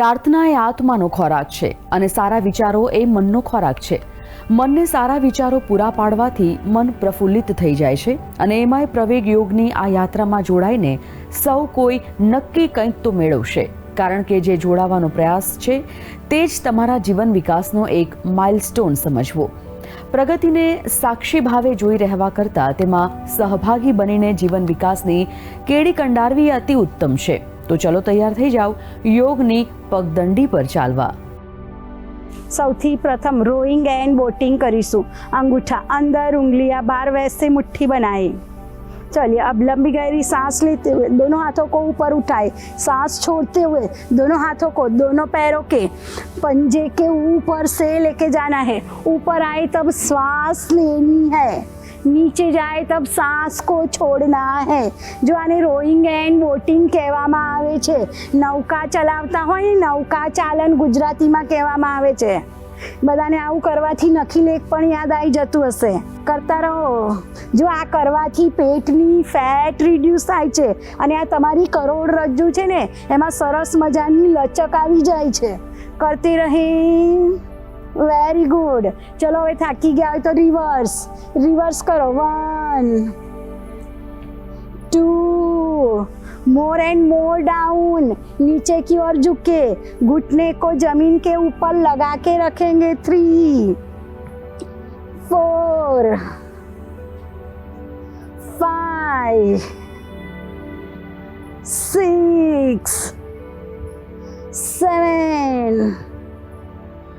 પ્રાર્થના એ આત્માનો ખોરાક છે અને સારા વિચારો એ મનનો ખોરાક છે. મનને સારા વિચારો પૂરા પાડવાથી મન પ્રફુલ્લિત થઈ જાય છે અને એમાંય પ્રવેગ યોગની આ યાત્રામાં જોડાઈને સૌ કોઈ નક્કી કંઈક તો મેળવશે. કારણ કે જે જોડાવાનો પ્રયાસ છે, તે જ તમારા જીવન વિકાસનો એક માઇલસ્ટોન સમજવો. પ્રગતિને સાક્ષી ભાવે જોઈ રહેવા કરતાં તેમાં સહભાગી બનીને જીવન વિકાસની કેડી કંડારવી અતિ ઉત્તમ છે. तो चलो तैयार थी जाओ યોગની पगदंडी पर ચાલવા. સૌથી પ્રથમ રોઈંગ એન્ડ બોટિંગ કરીશું. અંગૂઠા અંદર उंगलियाँ बार वैसे मुट्ठी बनाए चलिए अब लंबी गहरी सांस लेते हुए दोनों हाथों को ऊपर उठाए सांस छोड़ते हुए दोनों हाथों को दोनों पैरों के पंजे के ऊपर से लेके जाना है ऊपर आए तब श्वास लेनी है નીચે જાય તબ સાસ કો છોડના હે. જો આને રોઈંગ એન્ડ બોટિંગ કહેવામાં આવે છે. નૌકા ચલાવતા હોય ને નૌકા ચાલન ગુજરાતીમાં કહેવામાં આવે છે. બધાને આવું કરવાથી નખીલેખ પણ યાદ આવી જતું હશે. કરતા રહો. જો આ કરવાથી પેટની ફેટ રિડ્યુસ થાય છે અને આ તમારી કરોડરજ્જુ છે ને, એમાં સરસ મજાની લચક આવી જાય છે. કરતી રહી. વેરી ગુડ ચલો હવે થાકી ગયા હોય તો રિવર્સ રિવર્સ કરો one two more and more down नीचे की ओर झुके घुटने को जमीन के ऊपर लगा के रखेंगे three four five six seven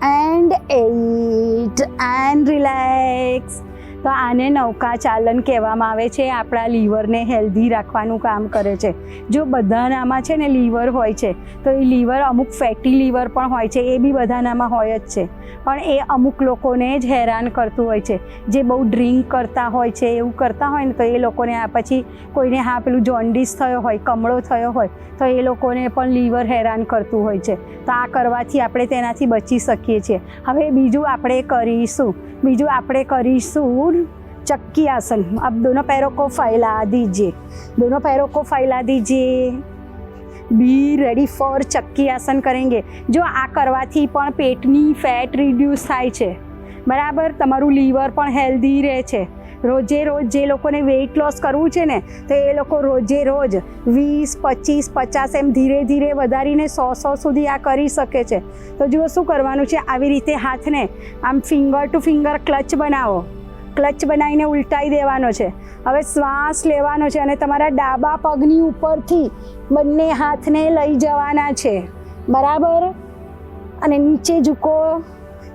and eight and relax તો આને નૌકા ચાલન કહેવામાં આવે છે. આપણા લીવરને હેલ્ધી રાખવાનું કામ કરે છે. જો બધાનામાં છે ને લીવર હોય છે, તો એ લીવર અમુક ફેટી લીવર પણ હોય છે. એ બી બધાનામાં હોય જ છે. પણ એ અમુક લોકોને જ હેરાન કરતું હોય છે જે બહુ ડ્રિંક કરતા હોય છે એવું કરતા હોય ને તો એ લોકોને આ પછી કોઈને હા પેલું જોન્ડિસ થયો હોય કમળો થયો હોય તો એ લોકોને પણ લીવર હેરાન કરતું હોય છે તો આ કરવાથી આપણે તેનાથી બચી શકીએ છીએ હવે બીજું આપણે કરીશું બીજું આપણે કરીશું चक्की आसन अब दोनों पैरों को फैला दीजिए दोनों पैरों को फैला दीजिए બી રેડી ફોર ચક્કી આસન કરેંગે. જો આ કરવાથી પણ પેટની ફેટ રિડ્યુસ થાય છે. બરાબર? તમારું લીવર પણ હેલ્ધી રહે છે. રોજે રોજ જે લોકોને વેઇટ લોસ કરવું છે ને, તો એ લોકો રોજે રોજ વીસ, પચીસ, પચાસ એમ ધીરે ધીરે વધારીને સો સો સુધી આ કરી શકે છે. તો જુઓ શું કરવાનું છે? આવી રીતે હાથને આમ ફિંગર ટુ ફિંગર ક્લચ બનાવો. ક્લચ બનાવીને ઉલટાઈ દેવાનો છે. હવે શ્વાસ લેવાનો છે અને તમારા ડાબા પગની ઉપરથી બંને હાથને લઈ જવાના છે. બરાબર? અને નીચે ઝૂકો,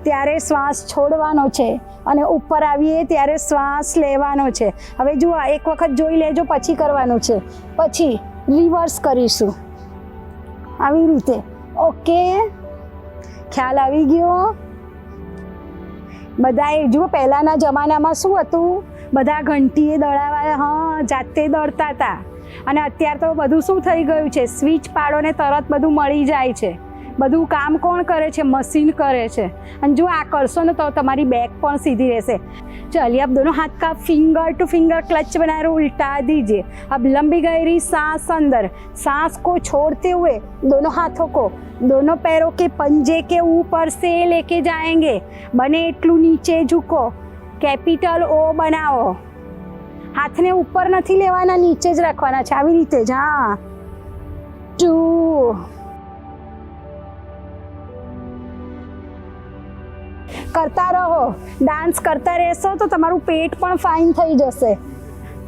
ત્યારે શ્વાસ છોડવાનો છે અને ઉપર આવીએ ત્યારે શ્વાસ લેવાનો છે. હવે જુઓ એક વખત જોઈ લેજો, પછી કરવાનું છે. પછી રિવર્સ કરીશું. આવી રીતે. ઓકે? ખ્યાલ આવી ગયો? બધાએ જુઓ, પહેલાંના જમાનામાં શું હતું? બધા ઘંટીએ દળાવા હા જાતે દળતા હતા અને અત્યારે તો બધું શું થઈ ગયું છે સ્વિચ પાડો ને તરત બધું મળી જાય છે બધું કામ કોણ કરે છે મશીન કરે છે અને જો આ કરશો ને તો તમારી બેક પણ સીધી રહેશે चलिए अब दोनों हाथ का फिंगर टू फिंगर क्लच बना रहे उल्टा दीजिए अब लंबी गहरी सांस अंदर सांस को छोड़ते हुए दोनों हाथों को दोनों पैरों के पंजे के ऊपर से लेके जाएंगे बने એટલું નીચે ઝૂકો કેપિટલ ઓ બનાવો. હાથને ઉપર નથી લેવાના, નીચે જ રાખવાના છે. આવી રીતે જ, હા. ટુ. કરતા રહો. ડાન્સ કરતા રહેશો તો તમારું પેટ પણ ફાઇન થઈ જશે.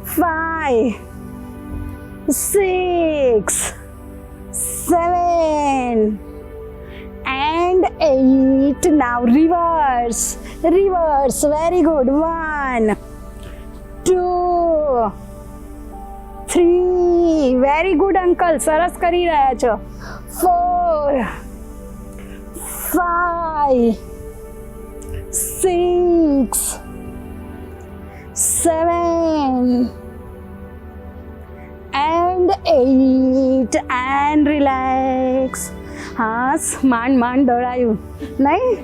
Five six. Seven. And eight now reverse reverse very good one two three very good uncle સરસ કરી રહ્યા છો four five six, seven, and eight, and relax. हाँ मान मान दौड़ायू नहीं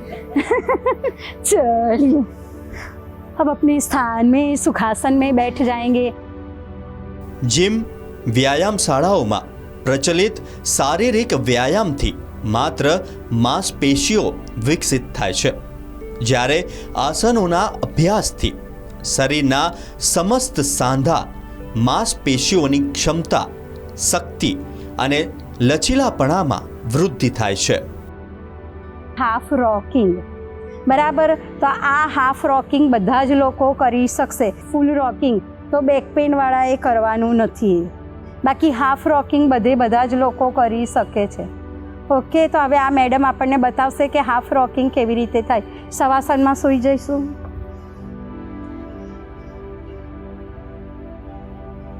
चलिए अब अपने स्थान में सुखासन में बैठ जाएंगे જીમ વ્યાયામ શાળાઓમાં પ્રચલિત શારીરિક વ્યાયામથી માત્ર માંસપેશીઓ વિકસિત થાય છે જ્યારે આસનોના અભ્યાસથી શરીરના સમસ્ત સાંધા માંસપેશીઓની ક્ષમતા શક્તિ અને લચીલાપણામાં વૃદ્ધિ થાય છે. હાફ રોકિંગ બરાબર? તો આ હાફ રોકિંગ બધા જ લોકો કરી શકશે. ફૂલ રોકિંગ તો બેક પેઇનવાળાએ કરવાનું નથી. બાકી હાફ રોકિંગ બધે બધા જ લોકો કરી શકે છે. ઓકે તો હવે આ મેડમ આપણને બતાવશે કે હાફ રોકિંગ કેવી રીતે થાય. સવાસનમાં સૂઈ જઈશું.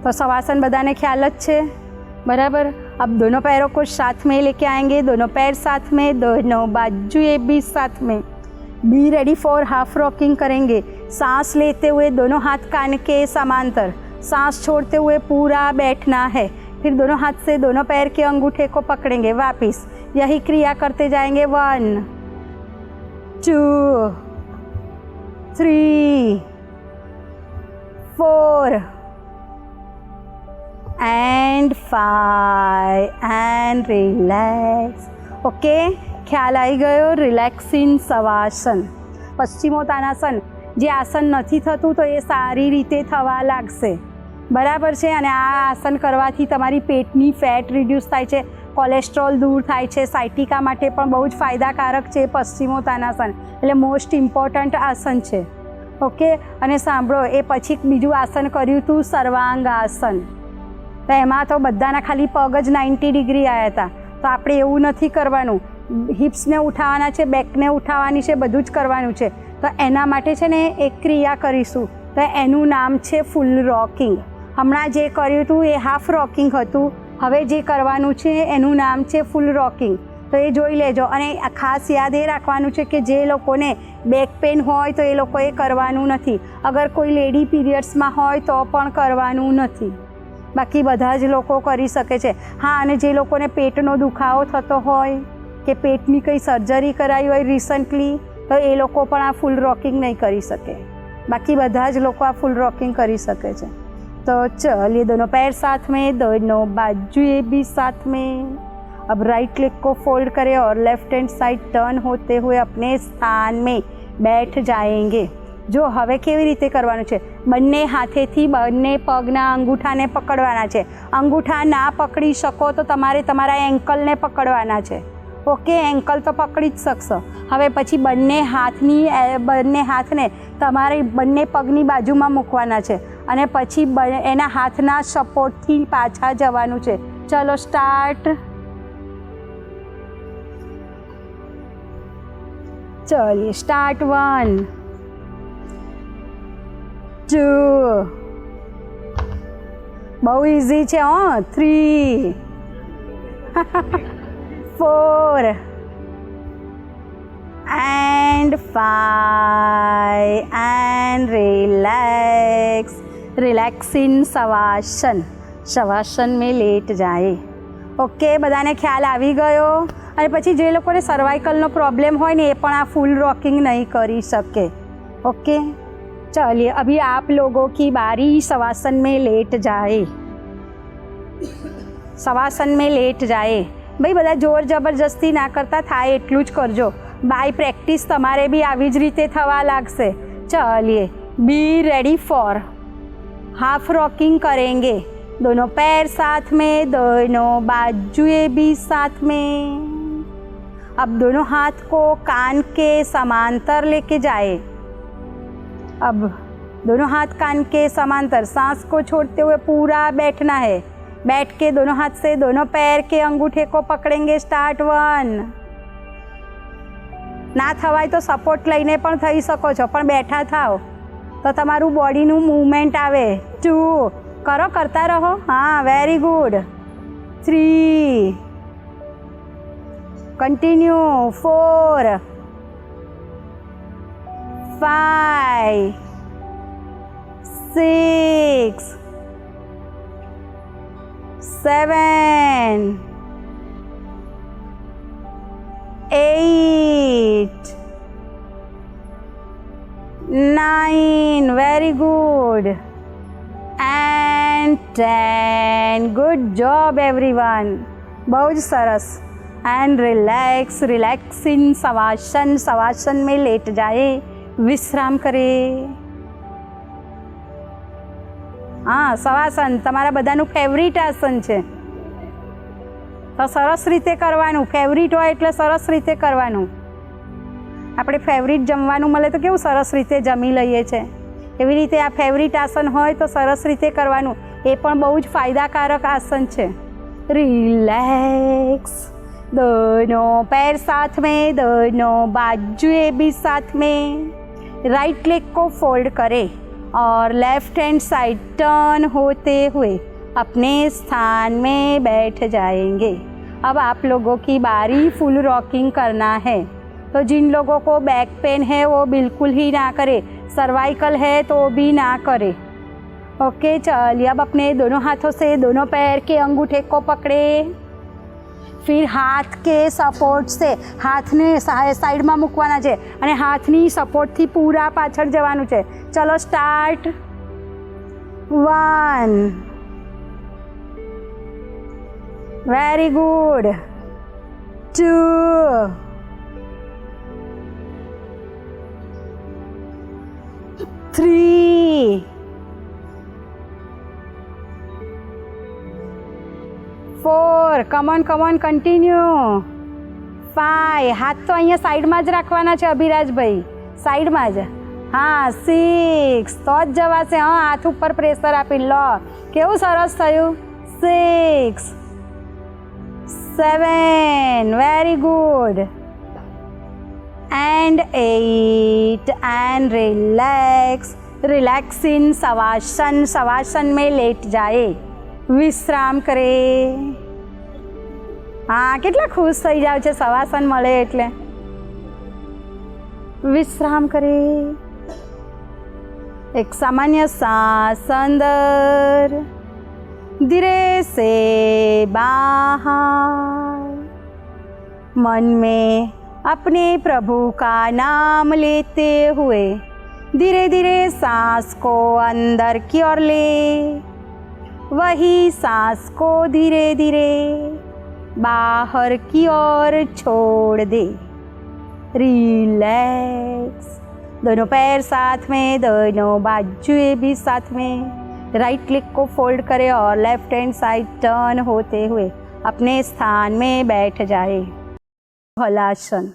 તો સવાસન બધાને ખ્યાલ જ છે? बराबर। अब दोनों पैरों को साथ में लेके आएँगे। दोनों पैर साथ में, दोनों बाजू ये भी साथ में। Be ready for half rocking करेंगे। सांस लेते हुए दोनों हाथ कान के समांतर। सांस छोड़ते हुए पूरा बैठना है। फिर दोनों हाथ से दोनों पैर के अंगूठे को पकड़ेंगे वापिस। यही क्रिया करते जाएँगे। One two three four and five and relax okay ખ્યાલ આવી ગયો? રિલેક્સિંગ સવાસન. પશ્ચિમોત્તાનાસન જે આસન નથી થતું તો એ સારી રીતે થવા લાગશે. બરાબર છે? અને આ આસન કરવાથી તમારી પેટની ફેટ રિડ્યુસ થાય છે. કોલેસ્ટ્રોલ દૂર થાય છે. સાયટિકા માટે પણ બહુ જ ફાયદાકારક છે પશ્ચિમોત્તાનાસન એટલે મોસ્ટ ઇમ્પોર્ટન્ટ આસન છે. ઓકે અને સાંભળો, એ પછી બીજું આસન કર્યું હતું સર્વાંગ આસન તો એમાં તો બધાના ખાલી પગ જ નાઇન્ટી ડિગ્રી આવ્યા હતા તો આપણે એવું નથી કરવાનું. હિપ્સને ઉઠાવવાના છે, બેકને ઉઠાવવાની છે, બધું જ કરવાનું છે. તો એના માટે છે ને એક ક્રિયા કરીશું. તો એનું નામ છે ફૂલ રોકિંગ. હમણાં જે કર્યું હતું એ હાફ રોકિંગ હતું. હવે જે કરવાનું છે એનું નામ છે ફૂલ રોકિંગ. તો એ જોઈ લેજો. અને ખાસ યાદ એ રાખવાનું છે કે જે લોકોને બેક પેન હોય તો એ લોકોએ કરવાનું નથી. અગર કોઈ લેડી પીરિયડ્સમાં હોય તો પણ કરવાનું નથી. બાકી બધા જ લોકો કરી શકે છે હા અને જે લોકોને પેટનો દુખાવો થતો હોય કે પેટની કંઈ સર્જરી કરાવી હોય રિસન્ટલી તો એ લોકો પણ આ ફૂલ રોકિંગ નહીં કરી શકે બાકી બધા જ લોકો આ ફૂલ રોકિંગ કરી શકે છે तो चलिए दोनों पैर साथ में दोनों बाजुएं भी साथ में अब राइट लेग को फोल्ड करें और लेफ्ट हैंड साइड टर्न होते हुए अपने स्थान में बैठ जाएंगे જો હવે કેવી રીતે કરવાનું છે? બંને હાથેથી બંને પગના અંગૂઠાને પકડવાના છે. અંગૂઠા ના પકડી શકો તો તમારે તમારા એન્કલને પકડવાના છે. ઓકે એન્કલ તો પકડી જ શકશો. હવે પછી બંને હાથની બંને હાથને તમારે બંને પગની બાજુમાં મૂકવાના છે. અને પછી એના હાથના સપોર્ટથી પાછા જવાનું છે. ચલો સ્ટાર્ટ ચલીએ. Start one two. બહુ ઇઝી છે, હો. Three four and five and relax relax in savasana shavasana મેં લેટ જાય ઓકે બધાને ખ્યાલ આવી ગયો? અને પછી જે લોકોને સર્વાઈકલનો પ્રોબ્લેમ હોય ને, એ પણ આ ફૂલ રોકિંગ નહીં કરી શકે. ઓકે चलिए, अभी आप लोगों की बारी सवासन में लेट जाए। सवासन में लेट जाए। भाई बदा ज़ोर ज़बरदस्ती ना करता था एटलू ज करजो। बाय प्रेक्टिस् भी आज रीते थवा लगते चलिए be ready for half rocking करेंगे। दोनों पैर साथ में, दोनों बाजुए भी साथ में। अब दोनों हाथ को कान के समांतर लेके जाए। अब दोनों हाथ कान के समांतर सांस को छोड़ते हुए पूरा बैठना है बैठ के दोनों हाथ से दोनों पैर के अंगूठे को पकड़ेंगे स्टार्ट वन ના થવાય તો સપોર્ટ લઈને પણ થઈ શકો છો પણ બેઠા થાવ તો તમારું બોડીનું મૂવમેન્ટ આવે ટુ કરો કરતા રહો હા very good three continue four five six seven eight nine very good and ten good job everyone બહુ જ સરસ and relax relax in shavasana shavasana में लेट जाए વિશ્રામ કરે. હા, સવાસન. તમારા બધાનું ફેવરિટ આસન છે. તો સરસ રીતે કરવાનું. ફેવરિટ હોય એટલે સરસ રીતે કરવાનું. આપણે ફેવરિટ જમવાનું મળે તો કેવું સરસ રીતે જમી લઈએ છે. એવી રીતે આ ફેવરિટ આસન હોય તો સરસ રીતે કરવાનું. એ પણ બહુ જ ફાયદાકારક આસન છે. રિલેક્સ દોનો પેર સાથ મેં, દોનો બાજુએ બી સાથ મેં. राइट लेग को फोल्ड करें और लेफ़्ट हैंड साइड टर्न होते हुए अपने स्थान में बैठ जाएँगे। अब आप लोगों की बारी फुल रॉकिंग करना है। तो जिन लोगों को बैक पेन है, वो बिल्कुल ही ना करे। सर्वाइकल है तो भी ना करे। ओके चलिए, अब अपने दोनों हाथों से दोनों पैर के अंगूठे को पकड़े। फिर હાથ કે સપોર્ટ છે? હાથને સાઈડમાં મૂકવાના છે અને હાથની સપોર્ટથી પૂરા પાછળ જવાનું છે. ચલો start one very good two three four come on come on continue five હાથ તો અહીંયા સાઈડમાં જ રાખવાના છે અભિરાજભાઈ સાઈડમાં જ હા સિક્સ તો જ જવાશે હા હાથ ઉપર પ્રેશર આપી લો કેવું સરસ થયું six seven very good and eight and relax relax in shavasana shavasana में लेट जाए વિશ્રામ કરે હા કેટલા ખુશ થઈ જાવ છે શવાસન મળે એટલે વિશ્રામ કરે એક સામાન્ય सांस अंदर धीरे से बाहर मन में अपने प्रभु का नाम लेते हुए धीरे धीरे सांस को अंदर की ओर ले वही सांस को धीरे धीरे बाहर की ओर छोड़ दे रिलैक्स दोनों पैर साथ में दोनों बाजुएं भी साथ में राइट लेग को फोल्ड करें और लेफ्ट हैंड साइड टर्न होते हुए अपने स्थान में बैठ जाए હલાસન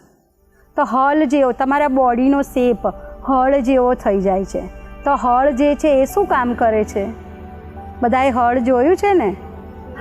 તો હળ જેવો તમારા બોડીનો શેપ હળ જેવો થઈ જાય છે તો હળ જે છે એ શું કામ કરે છે બધાએ હળ જોયું છે ને?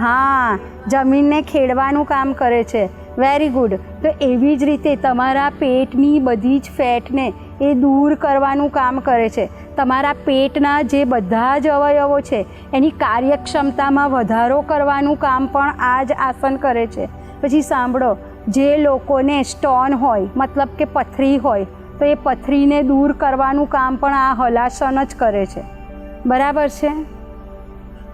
હા, જમીનને ખેડવાનું કામ કરે છે. વેરી ગુડ તો એવી જ રીતે તમારા પેટની બધી જ ફેટને એ દૂર કરવાનું કામ કરે છે. તમારા પેટના જે બધા જ અવયવો છે, એની કાર્યક્ષમતામાં વધારો કરવાનું કામ પણ આ જ આસન કરે છે. પછી સાંભળો, જે લોકોને સ્ટોન હોય, મતલબ કે પથરી હોય, તો એ પથરીને દૂર કરવાનું કામ પણ આ હલાસન જ કરે છે. બરાબર છે?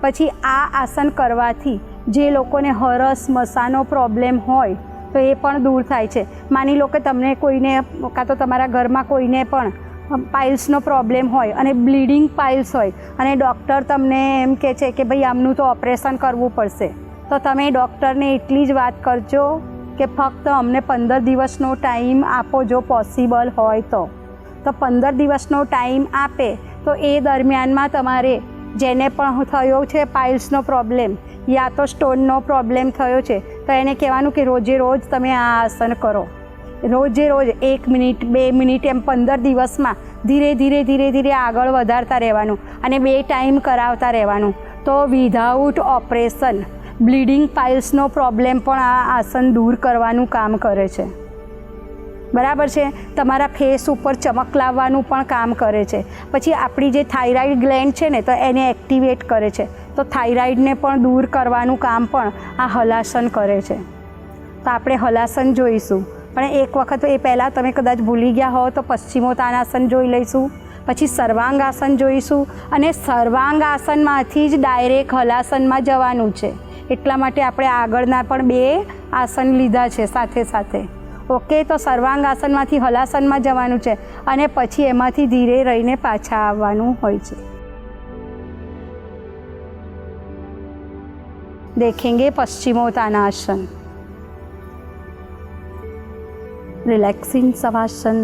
પછી આ આસન કરવાથી જે લોકોને હરસ, મસાનો પ્રોબ્લેમ હોય, તો એ પણ દૂર થાય છે. માની લો કે તમને કોઈને, કાં તો તમારા ઘરમાં કોઈને પણ પાઇલ્સનો પ્રોબ્લેમ હોય અને બ્લીડિંગ પાઇલ્સ હોય અને ડૉક્ટર તમને એમ કહે છે કે ભાઈ, આમનું તો ઓપરેશન કરવું પડશે. તો તમે ડૉક્ટરને એટલી જ વાત કરજો કે ફક્ત અમને પંદર દિવસનો ટાઈમ આપો જો પોસિબલ હોય તો. તો પંદર દિવસનો ટાઈમ આપે, તો એ દરમિયાનમાં તમારે જેને પણ થયો છે પાઇલ્સનો પ્રોબ્લેમ યા તો સ્ટોનનો પ્રોબ્લેમ થયો છે, તો એને કહેવાનું કે રોજે રોજ તમે આ આસન કરો. રોજે રોજ એક મિનિટ, બે મિનિટ એમ પંદર દિવસમાં ધીરે ધીરે ધીરે ધીરે આગળ વધારતા રહેવાનું અને બે ટાઈમ કરાવતા રહેવાનું. તો વિધાઉટ ઓપરેશન બ્લીડિંગ પાઇલ્સનો પ્રોબ્લેમ પણ આ આસન દૂર કરવાનું કામ કરે છે. બરાબર છે? તમારા ફેસ ઉપર ચમક લાવવાનું પણ કામ કરે છે. પછી આપણી જે થાઇરાઇડ ગ્લેન્ડ છે ને, તો એને એક્ટિવેટ કરે છે. તો થાઇરાઇડને પણ દૂર કરવાનું કામ પણ આ હલાસન કરે છે. તો આપણે હલાસન જોઈશું. પણ એક વખત એ પહેલાં તમે કદાચ ભૂલી ગયા હો તો પશ્ચિમોત્તાનાસન જોઈ લઈશું. પછી સર્વાંગાસન જોઈશું. અને સર્વાંગાસનમાંથી જ ડાયરેક્ટ હલાસનમાં જવાનું છે. એટલા માટે આપણે આગળના પણ બે આસન લીધા છે સાથે સાથે. ઓકે તો સર્વાંગ આસનમાંથી હલાસનમાં જવાનું છે અને પછી એમાંથી ધીરે રહીને પાછા આવવાનું હોય છે દેખેંગે પશ્ચિમોત્તાનાસન रिलैक्सिंग शवासन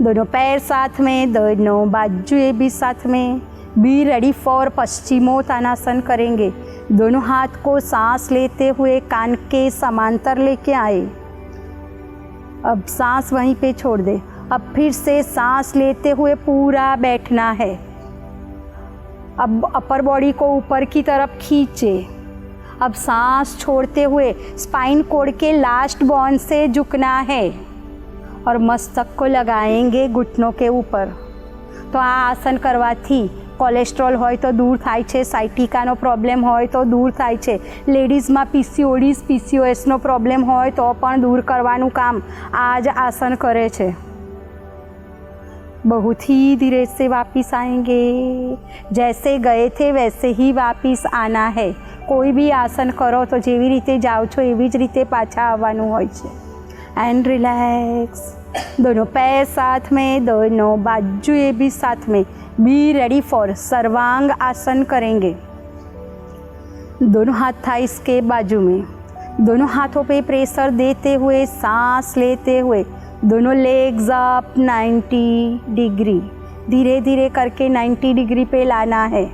दोनों पैर साथ में दोनों बाजुएं भी साथ में बी रेडी फॉर पश्चिमोत्तानासन करेंगे दोनों हाथ को सांस लेते हुए कान के समांतर लेके आए अब सांस वहीं पे छोड़ दे। अब फिर से सांस लेते हुए पूरा बैठना है। अब अपर बॉडी को ऊपर की तरफ़ खींचे। अब सांस छोड़ते हुए स्पाइन कोड के लास्ट बॉन्ड से झुकना है। और मस्तक को लगाएँगे घुटनों के ऊपर। तो आ आसन करवाती કોલેસ્ટ્રોલ હોય તો દૂર થાય છે સાયટિકાનો પ્રોબ્લેમ હોય તો દૂર થાય છે લેડીઝમાં પીસીઓડીસ પીસીઓએસનો પ્રોબ્લેમ હોય તો પણ દૂર કરવાનું કામ આ જ આસન કરે છે बहुत ही धीरे से वापस आएंगे जैसे गए थे वैसे ही वापस आना है કોઈ બી આસન કરો તો જેવી રીતે જાઓ છો એવી જ રીતે પાછા આવવાનું હોય છે एंड रिलैक्स दोनों पैर साथ में दोनों बाजुएं भी साथ में बी रेडी फॉर सर्वांग आसन करेंगे। दोनों हाथ था इसके बाजू में। दोनों हाथों पे प्रेशर देते हुए, सांस लेते हुए। दोनों लेग्स अप 90 डिग्री धीरे धीरे करके 90 डिग्री पे लाना है।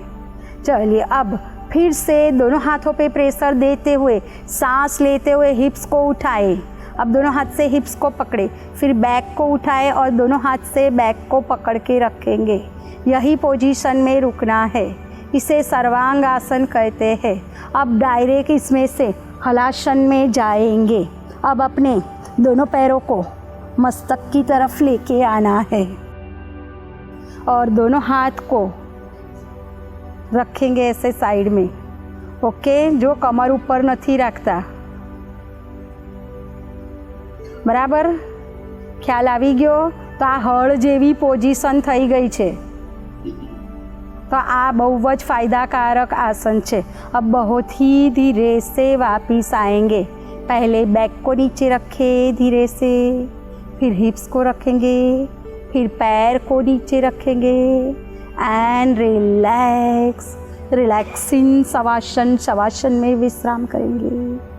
चलिए अब फिर से दोनों हाथों पे प्रेशर देते हुए, सांस लेते हुए हिप्स को उठाए। अब दोनों हाथ से हिप्स को पकड़े, फिर बैक को उठाए और दोनों हाथ से बैक को पकड़ के रखेंगे। यही पोजीशन में रुकना है। इसे सर्वांग आसन कहते हैं। अब डायरेक्ट इसमें से हलासन में जाएँगे। अब अपने दोनों पैरों को मस्तक की तरफ़ लेके आना है। और दोनों हाथ को रखेंगे ऐसे साइड में। ओके? जो कमर ऊपर नहीं रखता। બરાબર ખ્યાલ આવી ગયો તો આ હળ જેવી પોઝિશન થઈ ગઈ છે तो आ बहुत फायदाकारक आसन છે अब बहुत ही धीरे से वापिस आएंगे पहले बैक को नीचे रखे धीरे से फिर हिप्स को रखेंगे फिर पैर को नीचे रखेंगे and relax relaxing shavasana shavasana में विश्राम करेंगे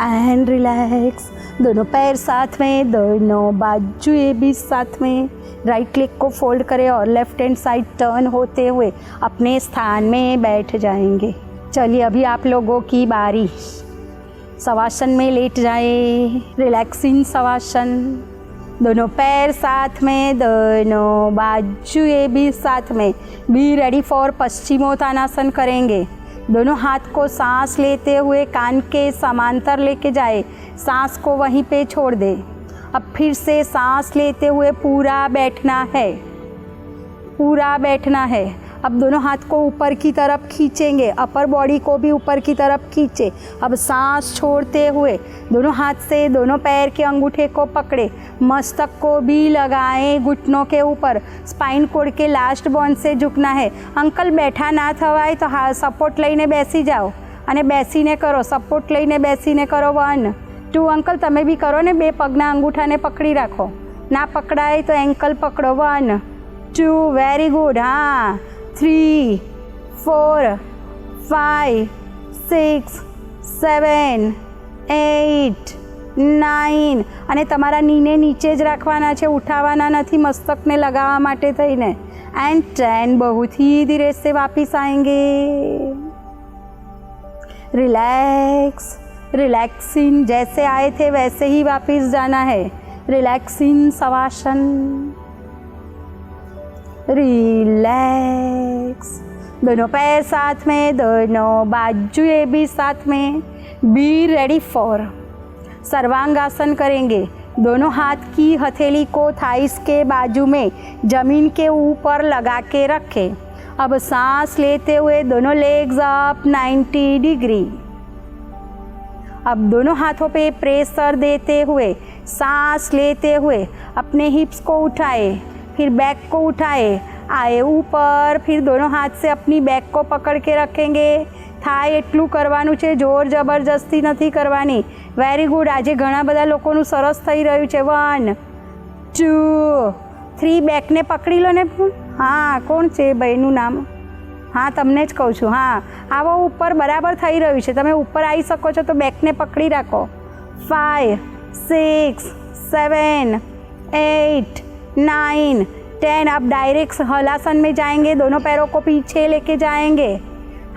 एंड रिलैक्स दोनों पैर साथ में, दोनों बाजुएँ भी साथ में। राइट लेग को फोल्ड करें और लेफ़्ट हैंड साइड टर्न होते हुए अपने स्थान में बैठ जाएँगे। चलिए अभी आप लोगों की बारी। शवासन में लेट जाए। रिलैक्सिंग शवासन दोनों पैर साथ में, दोनों बाजुएँ भी साथ में। बी रेडी फॉर पश्चिमोत्तानासन करेंगे। दोनों हाथ को सांस लेते हुए कान के समांतर लेके जाए। सांस को वहीं पे छोड़ दे। अब फिर से सांस लेते हुए पूरा बैठना है। पूरा बैठना है। अब दोनों हाथ को ऊपर की तरफ खींचेंगे अपर बॉडी को भी ऊपर की तरफ खींचे अब सांस छोड़ते हुए दोनों हाथ से दोनों पैर के अंगूठे को पकड़े मस्तक को भी लगाएं घुटनों के ऊपर स्पाइन कोड के लास्ट बोन से झुकना है અંકલ બેઠા ના થવાય તો હા સપોર્ટ લઈને બેસી જાઓ અને બેસીને કરો સપોર્ટ લઈને બેસીને કરો વન ટુ અંકલ તમે બી કરો ને બે પગના અંગૂઠાને પકડી રાખો ના પકડાય તો એન્કલ પકડો વન ટુ વેરી ગુડ હા three four five six seven eight nine અને તમારા નીને નીચે જ રાખવાના છે ઉઠાવવાના નથી મસ્તકને લગાવવા માટે થઈને एंड टेन बहुत ही धीरे से वापिस आएंगे रिलैक्स रिलैक्सिंग जैसे आए थे वैसे ही वापिस जाना है रिलैक्सिंग शवासन रिलैक्स दोनों पैर साथ में, दोनों बाजुएँ भी साथ में. बी रेडी फॉर सर्वांगासन करेंगे. दोनों हाथ की हथेली को थाइस के बाजू में, ज़मीन के ऊपर लगा के रखें. अब सांस लेते हुए दोनों लेग्स अप 90 डिग्री अब दोनों हाथों पे प्रेशर देते हुए, सांस लेते हुए अपने हिप्स को उठाए. फिर बैक को उठाए आए ऊपर फिर दोनों हाथ से अपनी बैक को पकड़ के रखेंगे થાય એટલું કરવાનું છે જોર જબરજસ્તી નથી કરવાની વેરી ગુડ આજે ઘણા બધા લોકોનું સરસ થઈ રહ્યું છે વન ટુ થ્રી બેકને પકડી લો ને હા કોણ છે ભાઈનું નામ હા તમને જ કહું છું હા આવો ઉપર બરાબર થઈ રહ્યું છે તમે ઉપર આવી શકો છો તો બેકને પકડી રાખો five six seven eight nine ten अब डायरेक्ट हलासन में जाएंगे दोनों पैरों को पीछे लेके जाएंगे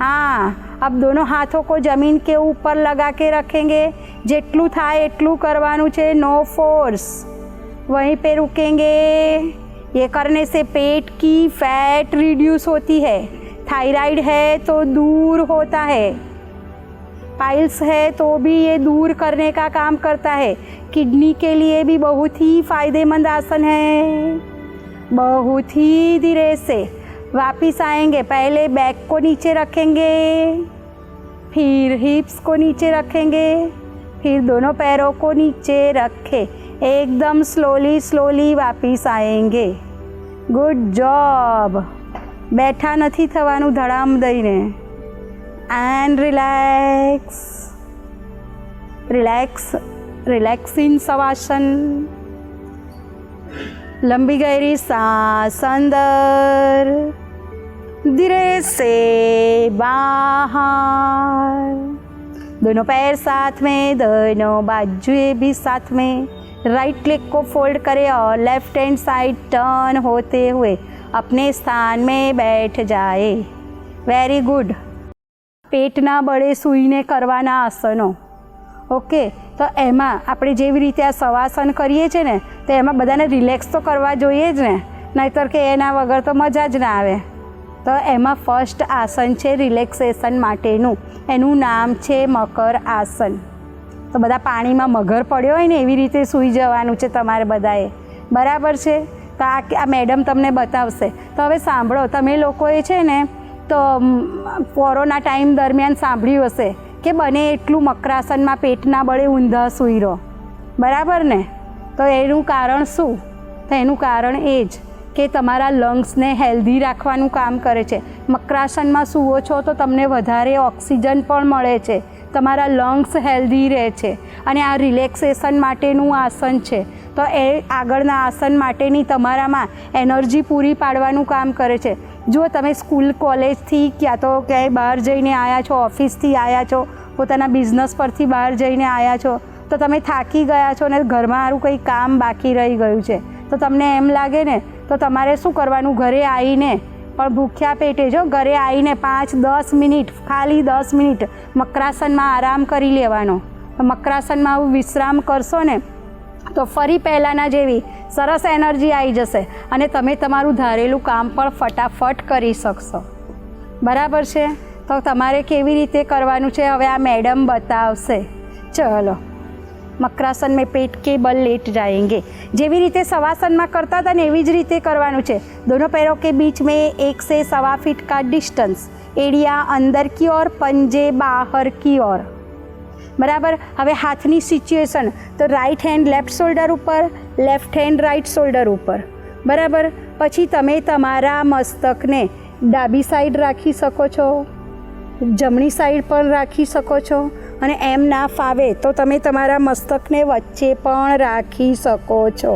हाँ अब दोनों हाथों को जमीन के ऊपर लगा के रखेंगे જેટલું થાય એટલું કરવાનું છે નો ફોર્સ वहीं पे रुकेंगे ये करने से पेट की फैट रिड्यूस होती है थायराइड है तो दूर होता है पाइल्स है तो भी ये दूर करने का काम करता है किडनी के लिए भी बहुत ही फायदेमंद आसन है बहुत ही धीरे से वापिस आएंगे पहले बैक को नीचे रखेंगे फिर हिप्स को नीचे रखेंगे फिर दोनों पैरों को नीचे रखे एकदम स्लोली स्लोली वापिस आएंगे ગુડ જોબ બેઠા નથી થવાનું ધડામ દઈને and relax. Relax, relax in Savasana. लंबी गहरी सांस अंदर धीरे से बाहर दोनों पैर साथ में दोनों बाजुए भी साथ में। राइट लेग को फोल्ड करें और लेफ़्ट हैंड साइड टर्न होते हुए अपने स्थान में बैठ जाए। वेरी गुड પેટના બળે સૂઈને કરવાના આસનો. ઓકે? તો એમાં આપણે જેવી રીતે આ સવાસન કરીએ છીએ ને, તો એમાં બધાને રિલેક્સ તો કરવા જોઈએ જ ને. નહીંતર કે એના વગર તો મજા જ ના આવે. તો એમાં ફર્સ્ટ આસન છે રિલેક્સેશન માટેનું. એનું નામ છે મકર આસન. તો બધા પાણીમાં મગર પડ્યો હોય ને, એવી રીતે સૂઈ જવાનું છે તમારે બધાએ. બરાબર છે? તો આ મેડમ તમને બતાવશે. તો હવે સાંભળો, તમે લોકોએ છે ને તો કોરોના ટાઈમ દરમિયાન સાંભળ્યું હશે કે બને એટલું મકરાસનમાં પેટના બળે ઊંધા સૂઈ રહો બરાબર ને? તો એનું કારણ શું? તો એનું કારણ એ જ કે તમારા લંગ્સને હેલ્ધી રાખવાનું કામ કરે છે. મકરાસનમાં સૂવો છો તો તમને વધારે ઓક્સિજન પણ મળે છે. તમારા લંગ્સ હેલ્ધી રહે છે અને આ રિલેક્સેશન માટેનું આસન છે. તો એ આગળના આસન માટેની તમારામાં એનર્જી પૂરી પાડવાનું કામ કરે છે. જો તમે સ્કૂલ, કોલેજથી ક્યાં તો ક્યાંય બહાર જઈને આવ્યા છો, ઓફિસથી આવ્યા છો, પોતાના બિઝનેસ પરથી બહાર જઈને આવ્યા છો, તો તમે થાકી ગયા છો ને ઘરમાં સારું કંઈ કામ બાકી રહી ગયું છે, તો તમને એમ લાગે ને, તો તમારે શું કરવાનું? ઘરે આવીને પણ ભૂખ્યા પેટે જો, ઘરે આવીને પાંચ, દસ મિનિટ, ખાલી દસ મિનિટ મકરાસનમાં આરામ કરી લેવાનો. મકરાસનમાં આવું વિશ્રામ કરશો ને, તો ફરી પહેલાંના જેવી સરસ એનર્જી આવી જશે અને તમે તમારું ધારેલું કામ પણ ફટાફટ કરી શકશો. બરાબર છે? તો તમારે કેવી રીતે કરવાનું છે? હવે આ મેડમ બતાવશે. ચલો. મકરાસન મેં પેટ કે બલ લેટ જાએંગે જેવી રીતે સવાસનમાં કરતા હતા ને એવી જ રીતે કરવાનું છે. દોનો પહેરો કે બીચ મેં એક સે સવા ફીટ કા ડિસ્ટન્સ. એડિયા અંદર કી ઓર, પંજે બહાર કી ઓર. બરાબર? હવે હાથની સિચ્યુએશન તો રાઈટ હેન્ડ લેફ્ટ શોલ્ડર ઉપર લેફ્ટ હેન્ડ રાઈટ શોલ્ડર ઉપર. બરાબર? પછી તમે તમારા મસ્તકને ડાબી સાઈડ રાખી શકો છો, જમણી સાઈડ પણ રાખી શકો છો અને એમ ના ફાવે તો તમે તમારા મસ્તકને વચ્ચે પણ રાખી શકો છો.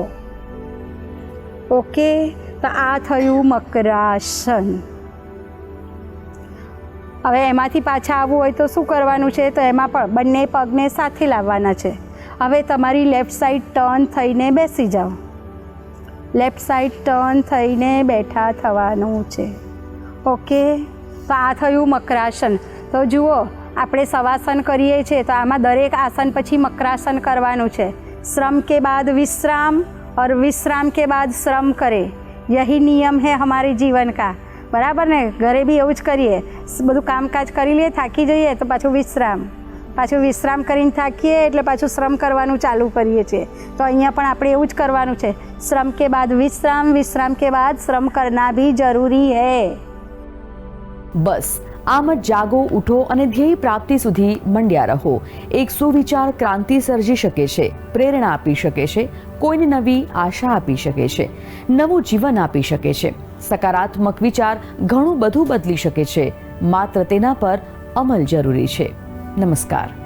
ઓકે તો આ થયું મકરાસન હવે એમાંથી પાછા આવવું હોય તો શું કરવાનું છે તો એમાં પણ બંને પગને સાથે લાવવાના છે હવે તમારી લેફ્ટ સાઈડ ટર્ન થઈને બેસી જાઓ લેફ્ટ સાઈડ ટર્ન થઈને બેઠા થવાનું છે ઓકે તો આ થયું મકરાસન તો જુઓ આપણે સવાસન કરીએ છીએ તો આમાં દરેક આસન પછી મકરાસન કરવાનું છે શ્રમ કે બાદ વિશ્રામ और विश्राम के बाद श्रम करे यही नियम है हमारे जीवन का બરાબર ને? ઘરે બી એવું જ કરીએ. બધું કામકાજ કરી લઈએ, થાકી જઈએ તો પાછું વિશ્રામ. પાછું વિશ્રામ કરીને થાકીએ એટલે પાછું શ્રમ કરવાનું ચાલુ કરીએ છીએ. તો અહીંયા પણ આપણે એવું જ કરવાનું છે. શ્રમ કે બાદ વિશ્રામ વિશ્રામ કે બાદ શ્રમ કરના ભી જરૂરી હૈ. બસ. આમ જ જાગો, ઉઠો અને ધ્યેય પ્રાપ્તિ સુધી મંડ્યા રહો. એક સુવિચાર ક્રાંતિ સર્જી શકે છે, પ્રેરણા આપી શકે છે કોઈને નવી આશા આપી શકે છે, નવું જીવન આપી શકે છે. સકારાત્મક વિચાર ઘણું બધું બદલી શકે છે, માત્ર તેના પર અમલ જરૂરી છે. નમસ્કાર.